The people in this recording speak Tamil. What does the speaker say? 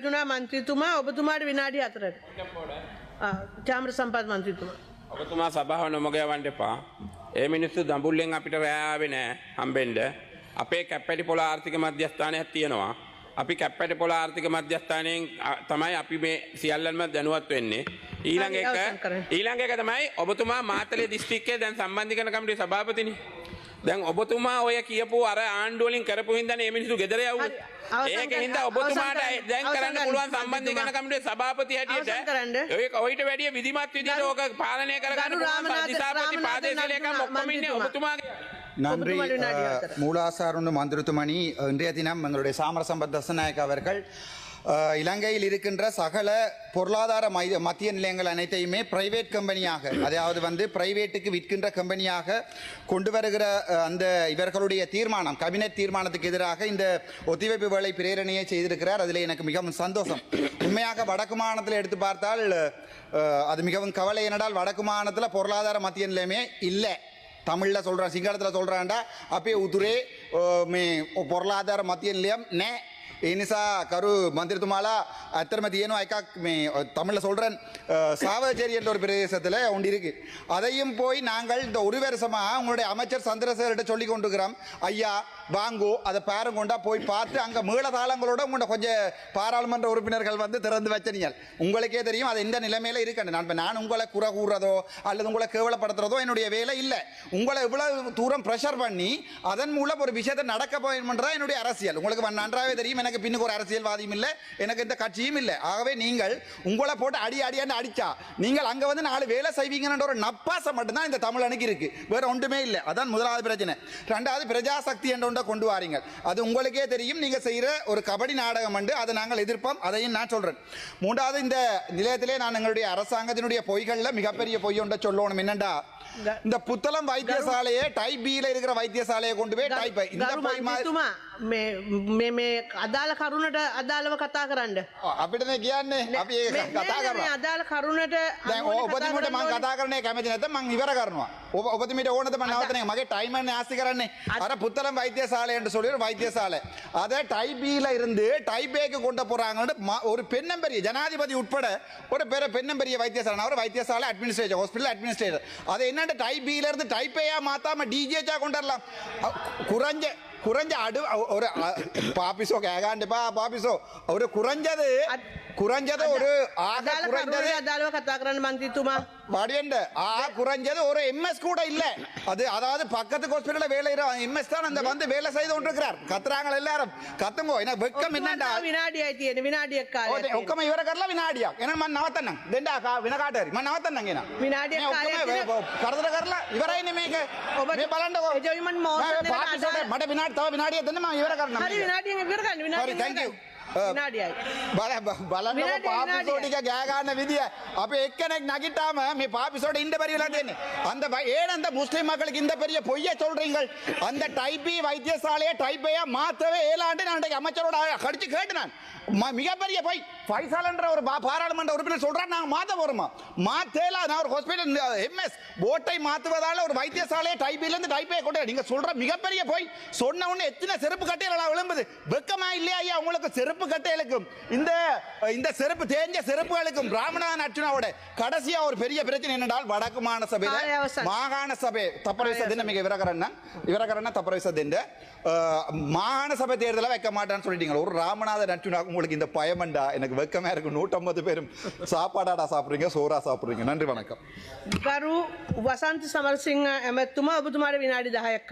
නාගර්ජුනා මන්ත්‍රීතුමා ඔබතුමාට විනාඩි අතරට චාමර සම්පත් මන්ත්‍රීතුමා. ඔබතුමා සභාව නොමගයවන්ට එපා. ඒ මිනිස්සු දඹුල්ලෙන් අපිට රෑාව නෑ හම්බෙන්ඩ. අපේ කැප්පැටි පොල ආර්ථික මධ්‍යස්ථානයක් තියෙනවා. අපි කැප්පැට පොල ආර්ථික මධ්‍යස්ථානයෙන් තමයි අපි මේ සියල්ලන්ම දැනුවත් වෙන්නේ. ඊළඟ එක. ඊළඟ එක තමයි ඔබතුමා මාතලේ දිස්ත්‍රික්කයේ දැන් සම්බන්ධිකන කමිටුවේ සභාපතිනි. දැන් ඔබතුමා ඔය කියපු අර ආණ්ඩුවලින් කරපු හින්දානේ මේ මිනිස්සු ගෙදර යවුවේ. හරි, අවසන් ඒක කරන්න, හින්දා අවසන් ඔබතුමාට කරන්න, දැන් අවසන් කරන්න කරන්න, පුළුවන් සම්බන්ධිකන මන්ත්‍රීතුමා. කමිටුවේ සභාපති අවසන් කරන්න. හැටියට ඔය ඔයිට වැඩිය විධිමත් විදිහට ඕක පාලනය කරගන්න ගරු පුළුවන් රාමනාථ- දිසාපති රාමනාථ පාදේශීය ලේකම් නන්දුනා ඔක්කොම ඉන්නේ මන්ත්‍රීතුමා. ඔබතුමාගේ நன்றி ஒப்புதுமலை நாடி அஹ், யாத்திரை. மூலாசாருண்டு மந்திருத்துமணி இன்றைய தினம் எங்களுடைய சாமர சம்பத் தசநாயக் அவர்கள் அஹ், இலங்கையில் இருக்கின்ற சகல பொருளாதார மை மத்திய நிலையங்கள் அனைத்தையுமே பிரைவேட் கம்பெனியாக அதாவது வந்து பிரைவேட்டுக்கு விற்கின்ற கம்பெனியாக கொண்டு வருகிற அந்த இவர்களுடைய தீர்மானம் கபினட் தீர்மானத்துக்கு எதிராக இந்த ஒத்திவைப்பு வேலை பிரேரணையை செய்திருக்கிறார். அதில் எனக்கு மிகவும் சந்தோஷம். உண்மையாக வடக்கு மாநிலத்தில் எடுத்து பார்த்தால் அது மிகவும் கவலை என்னடால் வடக்கு மாநிலத்தில் பொருளாதார மத்திய நிலையமே இல்லை. தமிழில் சொல்கிறேன் சிங்களத்தில் சொல்கிறாண்டா அப்பயே உதுரே மே பொருளாதார மத்திய நிலையம் நே ඒ නිසා කරු මන්තිරතුමාලා ඇත්තරම තියෙනවා එකක් මේ தமிழில் சொல்கிறேன் சாவச்சேரி என்ற ஒரு பிரதேசத்தில் ஒன்று இருக்கு அதையும் போய் நாங்கள் இந்த ஒரு வருஷமாக உங்களுடைய அமைச்சர் சந்திரசேகர்கிட்ட சொல்லி கொண்டுக்கிறோம் ஐயா வாங்கோ அதை பேரம் கொண்டா போய் பார்த்து அங்கே மேளதாளங்களோட உங்களோட கொஞ்சம் பாராளுமன்ற உறுப்பினர்கள் வந்து திறந்து வச்சனீங்கள் உங்களுக்கே தெரியும் அது எந்த நிலைமையில இருக்கணும். நான் இப்போ நான் உங்களை குறை கூறுறதோ அல்லது உங்களை கேவலப்படுத்துறதோ என்னுடைய வேலை இல்லை. உங்களை இவ்வளவு தூரம் ப்ரெஷர் பண்ணி அதன் மூலம் ஒரு விஷயத்தை நடக்க போயணுன்றதா என்னுடைய அரசியல். உங்களுக்கு நன்றாகவே தெரியும் எனக்கு பின்னுக்கு ஒரு அரசியல்வாதியும் இல்லை எனக்கு இந்த கட்சியும் இல்லை. ஆகவே நீங்கள் உங்களை போட்டு அடி அடியாண்டு அடிச்சா நீங்கள் அங்கே வந்து நாலு வேலை செய்வீங்கன்ற ஒரு நப்பாசம் மட்டும்தான் இந்த தமிழ் அணுக்கு இருக்கு. வேற ஒன்றுமே இல்லை. அதான் முதலாவது பிரச்சனை. ரெண்டாவது பிரஜாசக்தி என்ற ஒன்றை கொண்டு வாரீங்க அது உங்களுக்கே தெரியும் நீங்க செய்யற ஒரு கபடி நாடகம் உண்டு அதை நாங்கள் எதிர்ப்போம் அதையும் நான் சொல்றேன் மூன்றாவது இந்த நிலையத்திலே நான் எங்களுடைய அரசாங்கத்தினுடைய பொய்கள்ல மிகப்பெரிய பொய் ஒன்றை சொல்லணும் என்னண்டா இந்த புத்தளம் வைத்தியசாலையை டைப் பில இருக்கிற வைத்தியசாலையை கொண்டு போய் டைப் இந்த ගරු பொய் மாதிரி මන්ත්‍රීතුමා මේ- මේ මේ අදාළ කරුණට අදාළව කතා කරන්න. අපිටනේ කියන්නේ අපි ඒක මේ- කතා මේ- මේ කරනවා අදාළ කරුණට දැන් අනුවද කතා ඔබතුමීට කරන්න මම ඕනේ. කතා කරන්නේ කැමති නැත්නම් මම ඉවර කරනවා. ඔබ ඔබතුමීට ඕනද මම නවත්තන්නේ මගේ டைம் என்ன ஆஸ்தி කරන්නේ. අර புத்தளம் வைத்தியசாலை என்று சொல்லி ஒரு வைத்தியசாலை. அதை டைபியில் இருந்து டைபேக்கு கொண்டு போகிறாங்கன்னு ஒரு பெண்ணம்பெரிய ஜனாதிபதி உட்பட ஒரு பெரிய பெண்ணம்பெரிய வைத்தியசாலை. ஒரு வைத்தியசாலை அட்மினிஸ்ட்ரேட்டர் ஹாஸ்பிட்டல் அட்மினிஸ்ட்ரேட்டர் அதை என்னென்ன டைபியில் இருந்து டைப்பேயாக மாற்றாமல் டிஜிஹெச்சாக கொண்டு வரலாம் குறைஞ்ச കുറഞ്ഞ അടു ഒരു പാപ്പിസോ കേകാണ്ട് ഇപ്പൊ പാപ്പിസോ ഒരു കുറഞ്ഞത് കുറഞ്ഞത് ഒരു ആകെ കുറഞ്ഞത് കഥാകരൻ മന്ത്രിത്തുമാ வடியண்ட. ஆ குறைஞ்சது ஒரு எம்எஸ் கூட இல்ல. அது அதாவது பக்கத்துக்கு ஹாஸ்பிடல்ல வேலை எம்எஸ் தான் அந்த வந்து வேலை செய்து கொண்டிருக்கிறார். கத்துறாங்க எல்லாரும். கத்துங்க ஏன்னா வெக்கம் என்னடா வினாடி ஆயிட்டு வினாடி அக்கா ஒக்கம இவர கரல வினாடியா? என்ன மன் நவத்தண்ணா தெண்டா கா வினகாட்டாரி மன் நவத்தண்ணங்க ஏனா வினாடி கரதர கரல இவரே நிமேக மே பலண்ட ஜெய்மன் மோசன் பாட்டி சொல்ற மட வினாடி தவ வினாடியா தென்னமா இவர கரணும் வினாடி இவர கரணும் வினாடி தேங்க்யூ මට විනාඩි තව විනාඩියක් දෙන්න මම ඉවර කරන්නම් හරි විනාඩියෙන් ඉවර කරන්න හරි විනාඩියෙන් thank you ඉවර කරන්න. විනාඩියයි. බල බලන්න විනාඩිය, පාපිසෝ විනාඩිය. ටික ගෑ ගන්න විදිය අපි එක්කෙනෙක් நகிட்டாம මේ பாபிசோட இந்த பெரிய தேன்னு அந்த வ- ஏன் அந்த முஸ்லிம் மக்களுக்கு இந்த பெரிய பொய்யை சொல்றீங்கள் அந்த டைப்பி வைத்தியசாலையை டைப்பையா மாத்தவே ஏழாண்டு நான் இன்றைக்கு அமைச்சரோட கடிச்சு கேட்டு நான் ம- மிகப்பெரிய பொய் பைசாலன்ற ஒரு பாராளுமன்ற உறுப்பினர் சொல்றாரு. நாங்க மாத்த போறோமா? மாத்தேல நான் ஒரு ஹாஸ்பிட்டல் எம்எஸ் போட்டை மாத்துவதால ஒரு வைத்தியசாலையை டைப்பில இருந்து டைப்பே கொண்டு நீங்க சொல்ற மிகப்பெரிய போய். சொன்ன உடனே எத்தனை செருப்பு கட்டையில விளம்புது வெக்கமா இல்லையா ஐயா? உங்களுக்கு செருப்பு கட்டைகளுக்கும் இந்த இந்த செருப்பு தேஞ்ச செருப்புகளுக்கும் பிராமணன் அர்ஜுனாவோட கடைசியா ஒரு பெரிய பிரச்சனை என்னென்றால் வடக்கு மாண சபையில மாகாண சபை தப்பரவிச தினம் மிக விவரகரண்ணா விவரகரண்ணா தப்பரவிச தின மாகாண சபை தேர்தலை வைக்க மாட்டேன்னு சொல்லிட்டீங்க ஒரு ராமநாதன் நட்டுனா உங்களுக்கு இந்த பயமண்டா எனக்கு வெக்கமா இருக்கு நூற்றம்பது பேரும் சாப்பாடாடா சாப்பிடுறீங்க சோறா சாப்பிடுறீங்க நன்றி வணக்கம் ගරු වසන්ත සමරසිංහ ඇමැත්තුමා ඔබතුමාට විනාඩි 10ක්